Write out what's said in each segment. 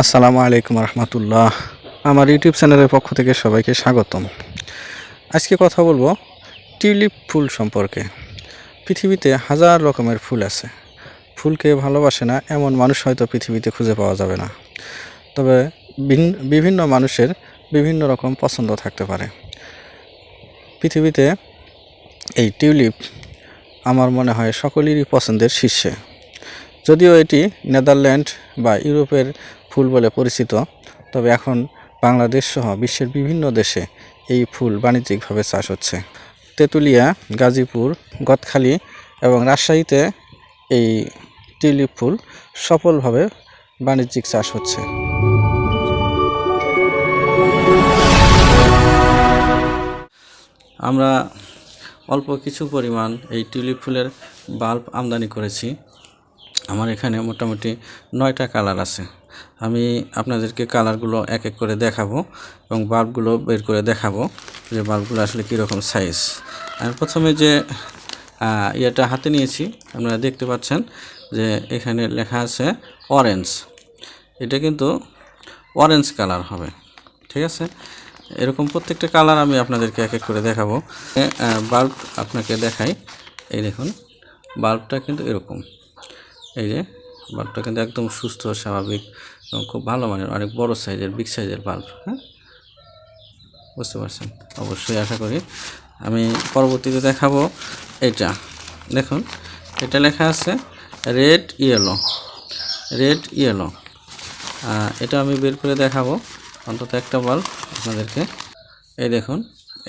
আসসালামু আলাইকুম রহমতুল্লাহ। আমার ইউটিউব চ্যানেলের পক্ষ থেকে সবাইকে স্বাগতম। আজকে কথা বলব টিউলিপ ফুল সম্পর্কে। পৃথিবীতে হাজার রকমের ফুল আছে। ফুলকে ভালোবাসে না, এমন মানুষ হয়তো পৃথিবীতে খুঁজে পাওয়া যাবে না। তবে বিভিন্ন মানুষের বিভিন্ন রকম পছন্দ থাকতে পারে। পৃথিবীতে এই টিউলিপ আমার মনে হয় সকলেরই পছন্দের শীর্ষে। যদিও এটি নেদারল্যান্ড বা ইউরোপের ফুল বলে পরিচিত, তবে এখন বাংলাদেশ সহ বিশ্বের বিভিন্ন দেশে এই ফুল বাণিজ্যিকভাবে চাষ হচ্ছে। তেঁতুলিয়া, গাজীপুর, গদখালি এবং রাজশাহীতে এই টিউলিপ ফুল সফলভাবে বাণিজ্যিক চাষ হচ্ছে। আমরা অল্প কিছু পরিমাণ এই টিউলিপ ফুলের বাল্ব আমদানি করেছি। আমার এখানে মোটামুটি নয়টা কালার আছে। আমি আপনাদেরকে কালারগুলো এক এক করে দেখাবো এবং বাল্বগুলো বের করে দেখাবো যে বাল্বগুলো আসলে কীরকম সাইজ আর প্রথমে যে ইয়েটা হাতে নিয়েছি, আপনারা দেখতে পাচ্ছেন যে এখানে লেখা আছে অরেঞ্জ এটা কিন্তু অরেঞ্জ কালার হবে, ঠিক আছে? এরকম প্রত্যেকটা কালার আমি আপনাদেরকে এক এক করে দেখাবো। বাল্ব আপনাকে দেখাই, এই দেখুন, বাল্বটা কিন্তু এরকম। এই যে, বাল্বটা কিন্তু একদম সুস্থ, স্বাভাবিক এবং খুব ভালো মানের, অনেক বড় সাইজের বিগ সাইজের বাল্ব হ্যাঁ? বুঝতে পারছেন? অবশ্যই আশা করি। আমি পরবর্তীতে দেখাবো এটা। দেখুন, এটা লেখা আছে রেড ইয়েলো রেড ইয়েলো এটা আমি বের করে দেখাবো। অন্তত একটা বাল্ব আপনাদেরকে। এই দেখুন,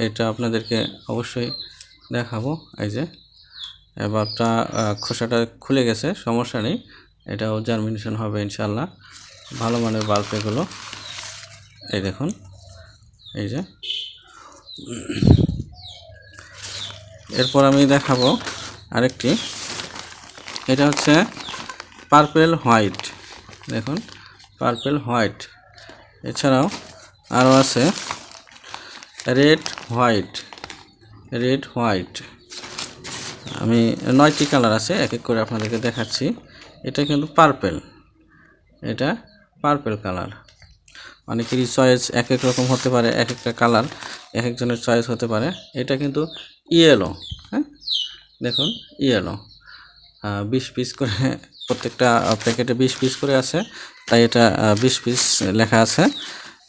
এটা আপনাদেরকে অবশ্যই দেখাবো। এই যে বাল্বটা খোসাটা খুলে গেছে, সমস্যা নেই। এটাও জার্মিনেশন হবে ইনশাল্লাহ ভালো মানের বাল্ব এগুলো। এই দেখুন, এই যে। এরপর আমি দেখাবো আরেকটি। এটা হচ্ছে পার্পেল হোয়াইট দেখুন পার্পেল হোয়াইট এছাড়াও আরও আছে রেড হোয়াইট রেড হোয়াইট আমি নয়টি কালার আছে, এক এক করে আপনাদেরকে দেখাচ্ছি। এটা কিন্তু পার্পেল। এটা পার্পেল কালার। অনেকেরই চয়েস এক এক রকম হতে পারে, এক একটা কালার এক একজনের চয়েস হতে পারে। এটা কিন্তু ইয়েলো হ্যাঁ? দেখুন, ইয়েলো। বিশ পিস করে, প্রত্যেকটা প্যাকেটে বিশ পিস করে আছে, তাই এটা বিশ পিস লেখা আছে।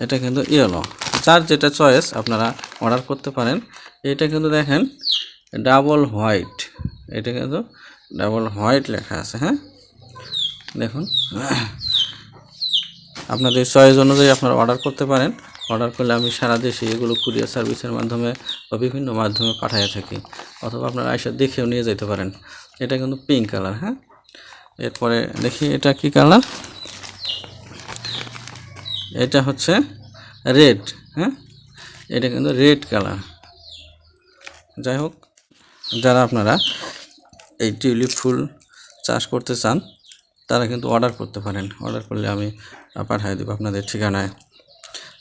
এটা কিন্তু ইয়েলো। যার যেটা চয়েস আপনারা অর্ডার করতে পারেন। এটা কিন্তু দেখেন ডাবল হোয়াইট, এটা কিন্তু ডাবল হোয়াইট লেখা আছে হ্যাঁ? দেখুন, আপনাদের চয়েস অনুযায়ী আপনারা অর্ডার করতে পারেন। অর্ডার করলে আমি সারা দেশে এগুলো কুরিয়ার সার্ভিসের মাধ্যমে বা বিভিন্ন মাধ্যমে পাঠিয়ে থাকি, অথবা আপনারা আইসা দেখেও নিয়ে যেতে পারেন। এটা কিন্তু পিঙ্ক কালার হ্যাঁ? এরপরে দেখি এটা কি কালার এটা হচ্ছে রেড হ্যাঁ? এটা কিন্তু রেড কালার যাই হোক যারা আপনারা এই টিউলিপ ফুল চাষ করতে চান, তারা কিন্তু অর্ডার করতে পারেন। অর্ডার করলে আমি পাঠিয়ে দেবো আপনাদের ঠিকানায়।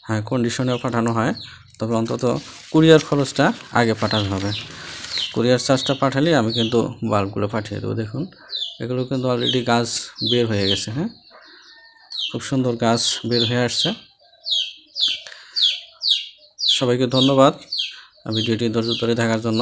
হ্যাঁ কন্ডিশনেও পাঠানো হয়, তবে অন্তত কুরিয়ার খরচটা আগে পাঠাতে হবে। কুরিয়ার চার্জটা পাঠালে আমি কিন্তু বাল্বগুলো পাঠিয়ে দেবো। দেখুন, এগুলো কিন্তু অলরেডি গাছ বের হয়ে গেছে হ্যাঁ? খুব সুন্দর গাছ বের হয়ে আসছে। সবাইকে ধন্যবাদ। ভিডিওটি ধৈর্য ধরে থাকার জন্য